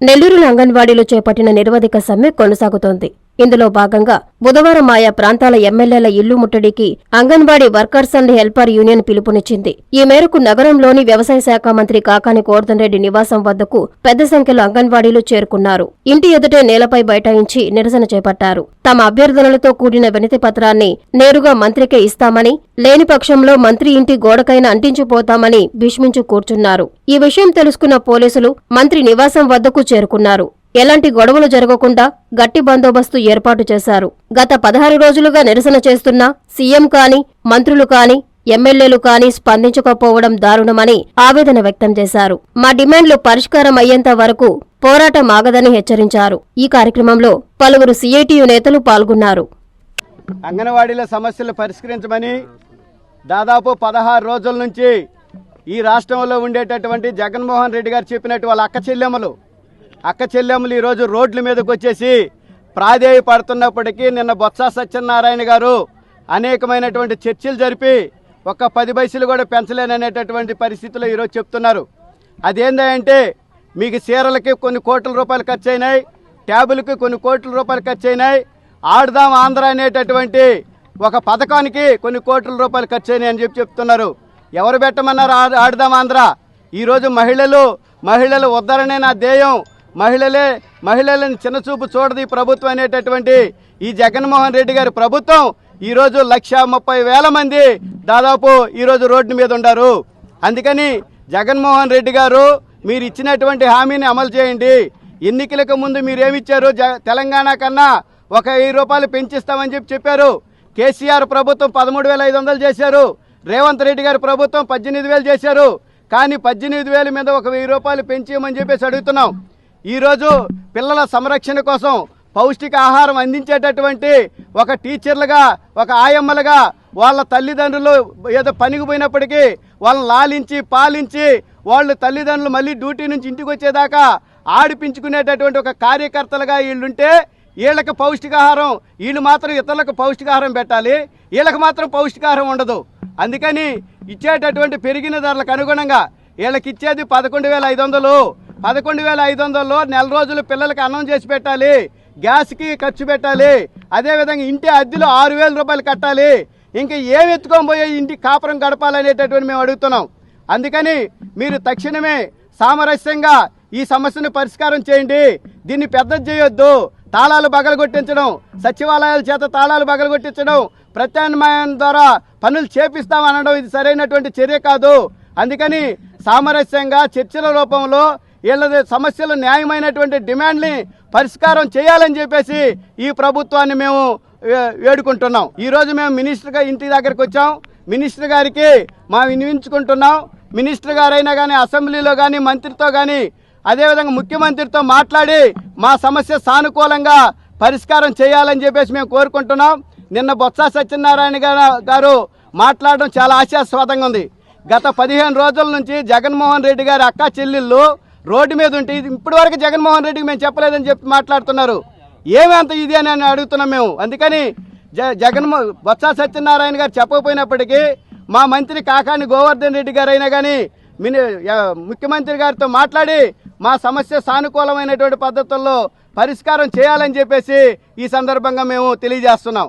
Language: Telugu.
నెల్లూరులో అంగన్వాడీలో చేపట్టిన నిరవధిక సమ్మె కొనసాగుతోంది. ఇందులో భాగంగా బుధవారం ఆయా ప్రాంతాల ఎమ్మెల్యేల ఇల్లు ముట్టడికి anganwadi workers and helper union పిలుపునిచ్చింది. ఈ మేరకు నగరంలోని వ్యవసాయ శాఖ మంత్రి కాకాని గోవర్ధన్ రెడ్డి నివాసం వద్దకు పెద్ద సంఖ్యలో అంగన్వాడీలు చేరుకున్నారు. ఇంటి ఎదుటే నేలపై బైఠాయించి నిరసన చేపట్టారు. తమ అభ్యర్థనలతో కూడిన వినతి పత్రాన్ని నేరుగా మంత్రికే ఇస్తామని లేని పక్షంలో మంత్రి ఇంటి గోడకైన అంటించిపోతామని భీష్మించు కూర్చున్నారు. ఈ విషయం తెలుసుకున్న పోలీసులు మంత్రి నివాసం వద్దకు చేరుకున్నారు. ఎలాంటి గొడవలు జరగకుండా గట్టి బందోబస్తు ఏర్పాటు చేశారు. గత పదహారు రోజులుగా నిరసన చేస్తున్న సీఎం కాని మంత్రులు కాని ఎమ్మెల్యేలు కాని స్పందించకపోవడం దారుణమని ఆవేదన వ్యక్తం చేశారు. మా డిమాండ్లు పరిష్కారం అయ్యేంత వరకు పోరాటం ఆగదని హెచ్చరించారు. ఈ కార్యక్రమంలో పలువురు సిఐటియు నేతలు పాల్గొన్నారు. అంగన్వాడీల సమస్యలు పరిష్కరించమని దాదాపు పదహారు రోజుల నుంచి ఈ రాష్ట్రంలో ఉండేటటువంటి జగన్మోహన్ రెడ్డి గారు చెప్పినట్టు వాళ్ళ అక్క చెల్లెమ్మలు అక్క చెల్లెములు ఈరోజు రోడ్ల మీదకి వచ్చేసి ప్రాధేయపడుతున్నప్పటికీ నిన్న బొత్స సత్యనారాయణ గారు అనేకమైనటువంటి చర్చలు జరిపి ఒక్క పది పైసలు కూడా పెంచలేననేటటువంటి పరిస్థితిలో ఈరోజు చెప్తున్నారు. అదేందంటే మీకు చీరలకి కొన్ని కోట్ల రూపాయలు ఖర్చు అయినాయి ట్యాబులకి కొన్ని కోట్ల రూపాయలు ఖర్చు అయినాయి ఆడుదాం ఆంధ్ర అనేటటువంటి ఒక పథకానికి కొన్ని కోట్ల రూపాయలు ఖర్చు అయినాయి అని చెప్పి చెప్తున్నారు. ఎవరు పెట్టమన్నారు ఆడదాం ఆడుదాం ఆంధ్ర? ఈరోజు మహిళలు మహిళలు ఉద్ధరణే నా ధ్యేయం. మహిళలే మహిళలను చిన్నచూపు చూడదు ఈ ప్రభుత్వం అనేటటువంటి ఈ జగన్మోహన్ రెడ్డి గారి ప్రభుత్వం. ఈరోజు లక్ష ముప్పై వేల మంది దాదాపు ఈరోజు రోడ్డు మీద ఉన్నారు అందుకని జగన్మోహన్ రెడ్డి గారు మీరు ఇచ్చినటువంటి హామీని అమలు చేయండి. ఎన్నికలకు ముందు మీరేమిచ్చారు? జ తెలంగాణ కన్నా ఒక వెయ్యి రూపాయలు పెంచిస్తామని చెప్పి చెప్పారు. కేసీఆర్ ప్రభుత్వం పదమూడు వేల ఐదు వందలు చేశారు. రేవంత్ రెడ్డి గారి ప్రభుత్వం పద్దెనిమిది వేలు చేశారు. కానీ పద్దెనిమిది వేల మీద ఒక వెయ్యి రూపాయలు పెంచేయమని చెప్పేసి అడుగుతున్నాం. ఈరోజు పిల్లల సంరక్షణ కోసం పౌష్టిక ఆహారం అందించేటటువంటి ఒక టీచర్లుగా ఒక ఆయమ్మలుగా వాళ్ళ తల్లిదండ్రులు ఏదో పనికి పోయినప్పటికీ వాళ్ళని లాలించి పాలించి వాళ్ళు తల్లిదండ్రులు మళ్ళీ డ్యూటీ నుంచి ఇంటికి వచ్చేదాకా ఆడిపించుకునేటటువంటి ఒక కార్యకర్తలుగా వీళ్ళుంటే వీళ్ళకి పౌష్టికాహారం వీళ్ళు మాత్రం ఇతరులకు పౌష్టికాహారం పెట్టాలి. వీళ్ళకి మాత్రం పౌష్టికాహారం ఉండదు. అందుకని ఇచ్చేటటువంటి పెరిగిన ధరలకు అనుగుణంగా వీళ్ళకి ఇచ్చేది పదకొండు వేల ఐదు వందలు. పదకొండు వేల ఐదు వందల్లో నెల రోజులు పిల్లలకి అన్నం చేసి పెట్టాలి గ్యాస్కి ఖర్చు పెట్టాలి అదేవిధంగా ఇంటి అద్దెలో ఆరు వేల రూపాయలు కట్టాలి. ఇంకా ఏమి ఎత్తుకొని పోయే ఇంటి కాపురం గడపాలనేటటువంటి మేము అడుగుతున్నాం. అందుకని మీరు తక్షణమే సామరస్యంగా ఈ సమస్యను పరిష్కారం చేయండి. దీన్ని పెద్దది చేయొద్దు. తాళాలు బగలగొట్టించడం సచివాలయాల చేత తాళాలు బగలగొట్టించడం ప్రత్యామ్నాయం ద్వారా పనులు చేపిస్తామనడం ఇది సరైనటువంటి చర్య కాదు. అందుకని సామరస్యంగా చర్చల రూపంలో వీళ్ళ సమస్యలు న్యాయమైనటువంటి డిమాండ్ని పరిష్కారం చేయాలని చెప్పేసి ఈ ప్రభుత్వాన్ని మేము వేడుకుంటున్నాం. ఈరోజు మేము మినిస్టర్గా ఇంటి దగ్గరికి వచ్చాం. మినిస్టర్ గారికి మా వినిపించుకుంటున్నాం మినిస్టర్ గారైనా కానీ అసెంబ్లీలో కానీ మంత్రితో కానీ అదేవిధంగా ముఖ్యమంత్రితో మాట్లాడి మా సమస్య సానుకూలంగా పరిష్కారం చేయాలని చెప్పేసి మేము కోరుకుంటున్నాం. నిన్న బొత్స సత్యనారాయణ గారు మాట్లాడడం చాలా ఆశాస్వాదంగా ఉంది. గత పదిహేను రోజుల నుంచి జగన్మోహన్ రెడ్డి గారి అక్క చెల్లెళ్ళు రోడ్డు మీద ఉంటే ఇది ఇప్పటి వరకు జగన్మోహన్ రెడ్డికి మేము చెప్పలేదని చెప్పి మాట్లాడుతున్నారు. ఏమంత ఇది అని అని అడుగుతున్నాం మేము. అందుకని జ జగన్మో బొత్స సత్యనారాయణ గారు చెప్పకపోయినప్పటికీ మా మంత్రి కాకాని గోవర్ధన్ రెడ్డి గారు అయినా కానీ మిని ముఖ్యమంత్రి గారితో మాట్లాడి మా సమస్య సానుకూలమైనటువంటి పద్ధతుల్లో పరిష్కారం చేయాలని చెప్పేసి ఈ సందర్భంగా మేము తెలియజేస్తున్నాం.